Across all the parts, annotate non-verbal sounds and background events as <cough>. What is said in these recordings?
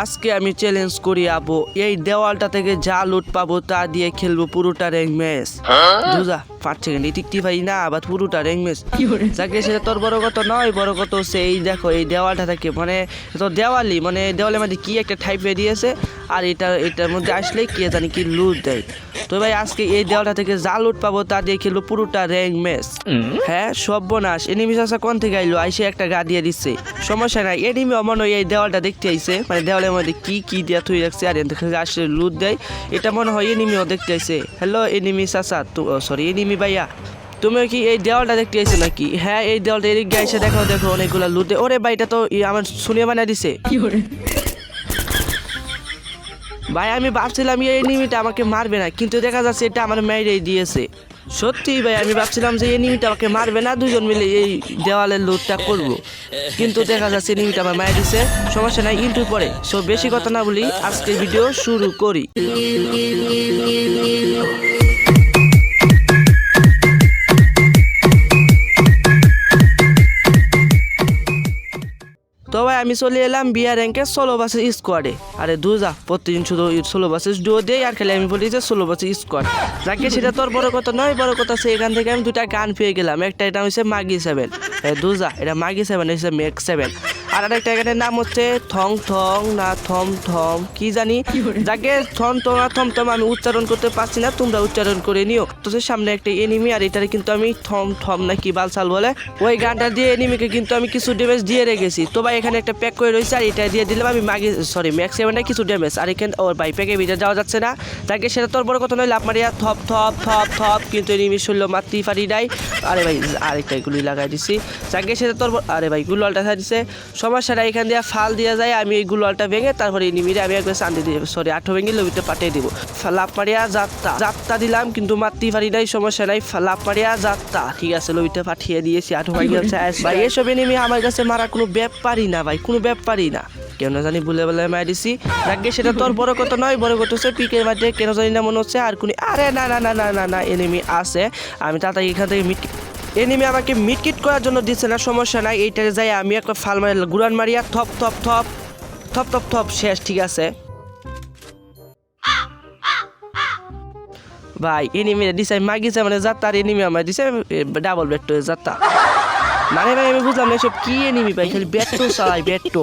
আজকে আমি চ্যালেঞ্জ করি আবো এই দেওয়ালটা থেকে যা লুট পাবো তা দিয়ে খেলব পুরোটা র্যাঙ্ক ম্যাচ দুজা। পাঁচ সেকেন্ড এই টিকটি ভাই না আবার পুরোটা র্যাঙ্ক ম্যাচ যাকে সেটা তোর বড় কত নয় বড় কত হচ্ছে এই দেখো এই দেওয়ালটা থেকে মানে তো দেওয়ালি মানে দেওয়ালের মধ্যে কি একটা টাইপে দিয়েছে আর এটা এটার মধ্যে আসলেই কে জানি কি লুট দেয়। তো ভাই আজকে এই দেওয়ালটা থেকে যা লুট পাবো তা দিয়ে খেলব পুরোটা র্যাঙ্ক ম্যাচ হ্যাঁ সর্বনাশ। এনিমি চাষা কোন থেকে আইলো? আইসে একটা গা দিয়ে দিচ্ছে। সমস্যা নাই। এনিমি অমন এই দেওয়ালটা দেখতে আইছে মানে দেওয়ালের মধ্যে কি কি দিয়া থুই রাখছে আর এখান থেকে আসলে লুট দেয়। এটা মনে হয় এনিমিও দেখতে আইছে। হ্যালো এনিমি চাষা সরি এনিমি ভাইয়া তুমি কি এই দেওয়ালটা দেখতে আইছো নাকি? হ্যাঁ এই দেওয়ালটা এদিক এসে দেখো দেখো অনেকগুলো লুটে। ওরে ভাইটা তো আমার শুনিয়ে বানিয়ে দিছে। ভাই আমি ভাবছিলাম এই এনিমিটা আমাকে মারবে না কিন্তু দেখা যাচ্ছে এটা আমার মেয়েরাই দিয়েছে। সত্যি ভাই আমি ভাবছিলাম যে এনিমিটা আমাকে মারবে না দুজন মিলে এই দেওয়ালের লুটটা করব। কিন্তু দেখা যাচ্ছে এনিমিটা আমার মায়ের দিছে সমস্যা নাই ইন্টু পরে। সো বেশি কথা না বলি আজকের ভিডিও শুরু করি। আমি চলে এলাম বিয়া র্যাঙ্কে ষোলো বাসের স্কোয়াডে আরে দু যা, প্রতিদিন শুধু ষোলো বাসের ডো দেই আর খেলে আমি বলি যে ষোলো বাসের স্কোয়াড যাকে সেটা তোর বড় কথা নয়, বড় কথা সে এখান থেকে আমি দুটা গান পেয়ে গেলাম। একটা এটা হচ্ছে মাগি সেভেন দু যা, এটা মাগি সেভেন হচ্ছে মেক সেভেন আর একটা এখানের নাম হচ্ছে থং থং না থম থম কি জানি? যাকে থম থম না থম থম আমি উচ্চারণ করতে পারছি না তোমরা উচ্চারণ করে নিও। তো সামনে একটা এনিমি আর এটারে কিন্তু আমি থম থম না কি বালসাল বলে। ওই গানটা দিয়ে এনিমিকে কিন্তু আমি কিছু ড্যামেজ দিয়ে রেখেছি। তো ভাই এখানে একটা প্যাক করে রয়েছে আর এটা দিয়ে দিলাম আমি মাগি সরি ম্যাক্স সেভেনে কিছু ড্যামেজ আর এখানে ওর ভাই প্যাকে ভিতরে যাওয়া যাচ্ছে না। তাকে সেটা তোর বড় কথা নয় লাভ মারিয়া থপ থপ থপ থপ কিন্তু এনিমি শরীর মারতেই পারি নাই। আরে ভাই আরেকটা গুলি লাগাই দিছি। যাকে সেটা তোর আরে ভাই গুলোয়ালটা দিছে সমস্যাটা এখান দিয়ে ফাল দেওয়া যায় আমি এই গুলোয়ালটা ভেঙে তারপরে এনিমিরে আমি একবার শান্তি দিয়ে সরি আঠো ভেঙে লবিতে পাঠিয়ে দিব। লাভ মারিয়া যাত্রা। যাত্রা দিলাম কিন্তু মারতেই পারি নাই সমস্যা নাই লাভ মারিয়া যাত্রা। ঠিক আছে লবিতে পাঠিয়ে দিয়েছি আঠো ভেঙে <laughs> ভাই এসব এনিমি আমার কাছে মারা কোনো ব্যাপারই না ভাই কোনো ব্যাপারই না। কেন জানি ভুলে বলে মাই দিছি। রাগে সেটা তোর বড় কথা নয় বড় কথা হচ্ছে পিকের মাঠে কেন জানি না মনে হচ্ছে আর কোন আরে না না না না না না এনিমি আছে। আমি তাড়াতাড়ি এখান থেকে মিট এনিমি আমাকে মিটকিট করার জন্য দিচ্ছে না, সমস্যা নাই। এইটারে যাই আমি একটা ফাল মারি, গুড়ান মারিয়া থপ থপ থপ থপ থপ থপ, শেষ, ঠিক আছে। ভাই, এনিমি দিছে মাগিছে মানে যাত্রা আর এনিমি আমার দিছে ডাবল বেট যাত্রা। মানে ভাই, আমি বুঝলাম না এসব কি এনিমি ভাই, খালি ব্যাট্টো চালাই ব্যাট্টো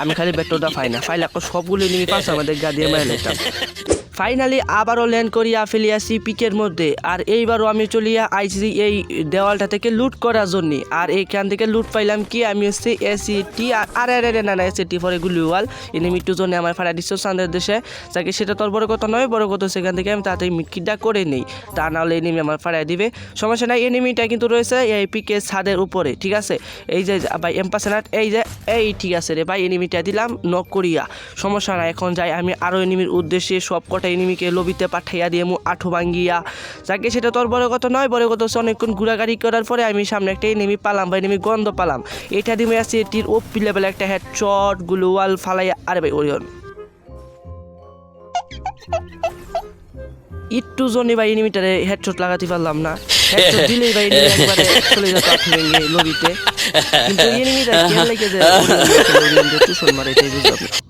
আমি খালি ব্যাট্টোটা পাই না ফাইলে সবগুলো এনিমি পাস আমাদের গা দিয়ে মারে লাইতাম। ফাইনালি আবারও ল্যান্ড করিয়া ফেলিয়াছি পিকের মধ্যে। আর এইবারও আমি চলিয়া আইসি এই দেওয়ালটা থেকে লুট করার জন্য। আর এইখান থেকে লুট পাইলাম কি? আমি হচ্ছে এসি টি আর আরে আরে না না এসিটি পরে গুলিওয়াল এনিমি টু জনে আমার ফাড়া দিচ্ছ চান্দের দেশে। যাকে সেটা তোর বড় কথা নয়, বড় কথা সেখান থেকে আমি তাড়াতাড়ি মিটকিটা করে নিই। তা নাহলে এনিমি আমার ফাড়াই দিবে। সমস্যা নাই এনিমিটা কিন্তু রয়েছে এই পিকের ছাদের উপরে, ঠিক আছে? এই যে, ভাই এম্পাসেনাট এই যে এই, ঠিক আছে রে ভাই এনিমিটা দিলাম নক করিয়া। সমস্যা নাই, এখন যাই। আমি আরও এনিমির উদ্দেশ্যে সব কটা এনিমিকে লবিতে পাঠাইয়া দিয়ে মু আঠো ভাঙ্গিয়া। যাকে সেটা তোর বড় কথা নয়, বড় কথা হচ্ছে অনেকক্ষণ ঘোরাঘাড়ি করার পরে আমি সামনে একটা এনিমি পালাম বা এনিমি গন্ধ পালাম। এটা দিয়ে আছে এটির ওপি লেভেল একটা হেড চট গ্লোয়াল ফালাইয়া। আরে ভাই ওরিয়ন একটু জনে ভাই এনিমিটারে হেডশট লাগাতে পারলাম না। দিলেই ভাই একবারে চলে যেত আঠো লবিতে কিন্তু এনিমিটা খেয়াল লেগে যায় টুসন মারে বুঝলাম।